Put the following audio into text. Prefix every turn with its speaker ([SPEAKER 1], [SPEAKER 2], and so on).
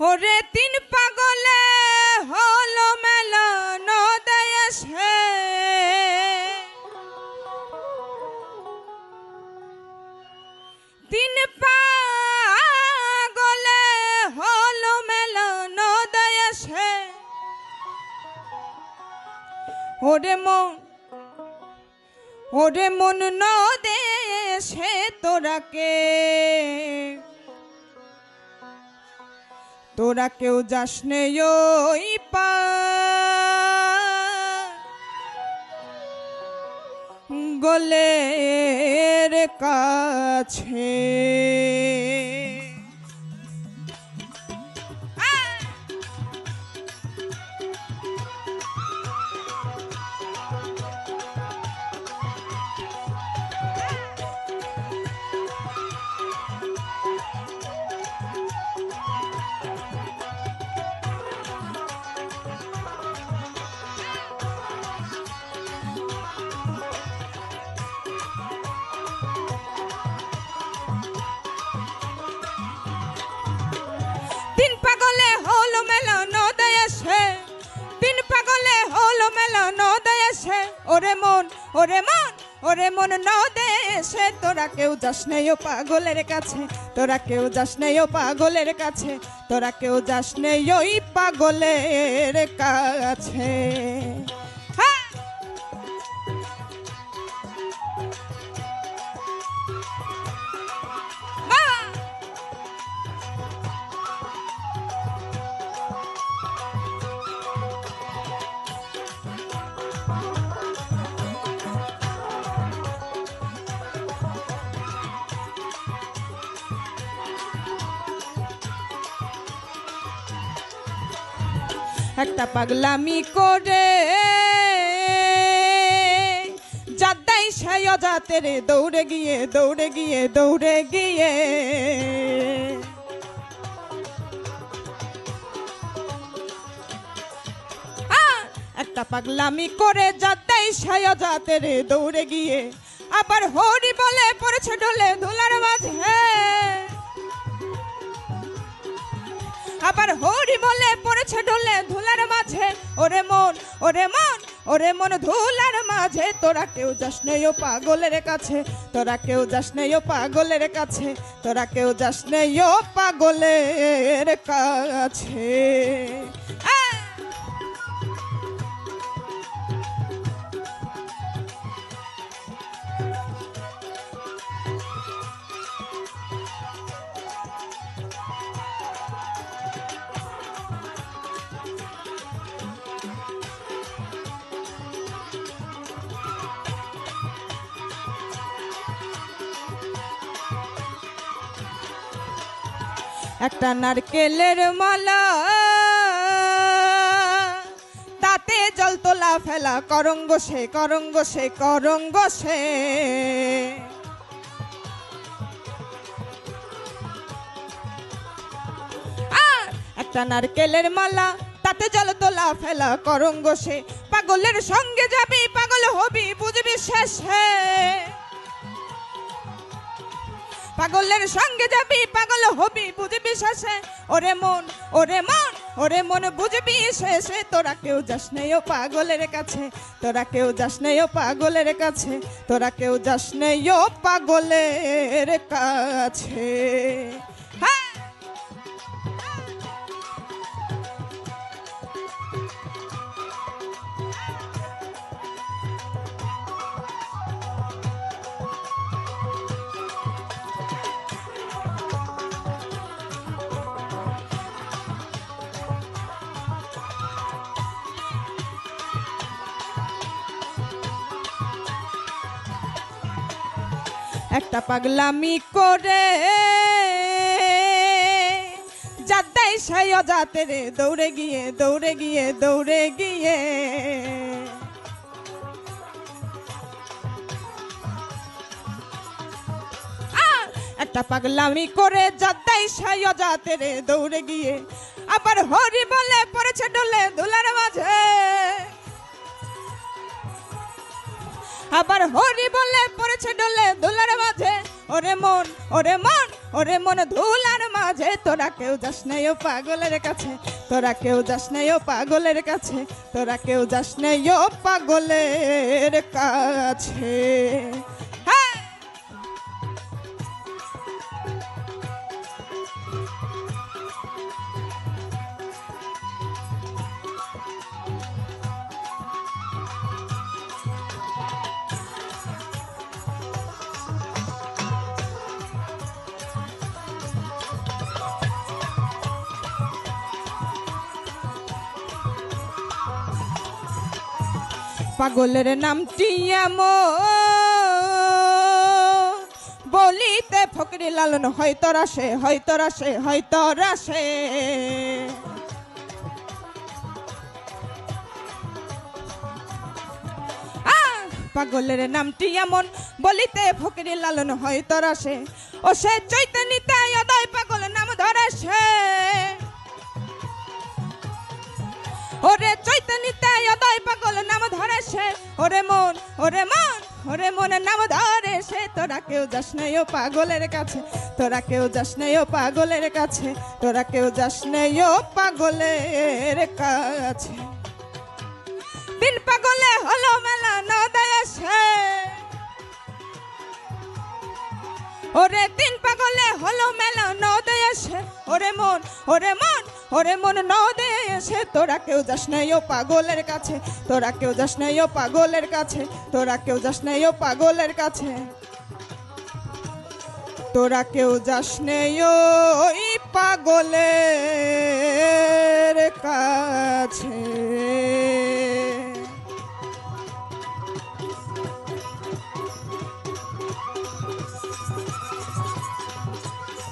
[SPEAKER 1] ওরে তিন পাগলে হলো মেলন দেশে তিন পাগলে হলো মেলন দেশে ওরে মন ওরে মন ন দেশে তোরাকে। তোরা কেউ যাস নেই পা। কাছে। মেলন দয়াসে ওরে মন ওরে মন ওরে মন ন দেশে তোরা কেউ যাস নেই ও পাগলের কাছে, তোরা কেউ যাস নেই ও পাগলের কাছে, তোরা কেউ যাস নেই ওই পাগলের কাছে। একটা পাগলামি করে যাদাই সাই অজাতে রে দৌড়ে গিয়ে দৌড়ে গিয়ে দৌড়ে গিয়ে! একটা পাগলামি করে যাদাই সাই অজাতে রে দৌড়ে গিয়ে, আবার হরি বলে পড়েছে ডলে ধুলার মাঝে আবার হরি বলে পড়েছে ঢোলে ধুলার মাঝে। ওরে মন ওরে মন ওরে মন ধুলার মাঝে। তোরা কেউ যাস নেই ও পাগলের কাছে, তোরা কেউ যাস নেই ও পাগলের কাছে, তোরা কেউ যাস নেই ও পাগলের কাছে। একটা নারকেলের মালা। তাতে জল তোলা ফেলা, করঙ্গ সে করঙ্গ সে করঙ্গ সে। একটা নারকেলের মালা, তাতে জল তোলা ফেলা, করঙ্গ সে। পাগলের সঙ্গে যাবি, পাগল হবি, বুঝবি শেষে। পাগলের সঙ্গে যাবি, পাগল হবি, বুঝবি শেষে। ওরে মন ওরে মন ওরে মন বুঝবি শেষে। তোরা কেউ যাস নেই ও পাগলের কাছে, তোরা কেউ যাস নেই ও পাগলের কাছে, তোরা কেউ যাস নেই ও পাগলের কাছে। একটা পাগলামি করে। যাদাই সাই অজাতে রে, দৌড়ে গিয়ে দৌড়ে গিয়ে দৌড়ে গিয়ে। একটা পাগলামি করে যাদাই সাই অজাতে রে, দৌড়ে গিয়ে। আবার হরি বলে পড়েছে ডলে আবার হরি বলে পড়েছে ডলে, দোলার মাঝে। ওরে মন ওরে মন ওরে মন ধুলার মাঝে। তোরা কেউ যাস নাই ও পাগলের কাছে, তোরা কেউ যাস নাই ও পাগলের কাছে, তোরা কেউ যাস নাই ও পাগলের কাছে। পাগলের নামটি এমন। বলিতে ফকরি লালন হয় তোরা সে, হয় তোরা সে, হয় তোরা সে। পাগলের নামটি এমন, বলিতে ফকরি লালন হয় তোরা সে। ও সে চৈতন্যতে অদয় পাগল নাম ধরে সে। ওরে পাগল নাম ধরে সে। ওরে মন ওরে মন, ওরে মনের নাম ধরে সে। তোরা কেউ যাস নাই ও পাগলের কাছে, তোরা কেউ যাস নাই ও পাগলের কাছে, তোরা কেউ যাস নাই ও পাগলের কাছে। দিন পাগলে হলো মেলা নদয় সে। ওরে তিন পাগলে হলো মেলা নদে এসে ওরে মন ওরে মন ওরে মন নদে এসে, তোরা কেউ যাস নাই ও পাগলের কাছে। তোরা কেউ যাস নাই ও পাগলের কাছে। তোরা কেউ যাস নাই ও পাগলের কাছে। তোরা কেউ যাস নাই ওই পাগলের কাছে।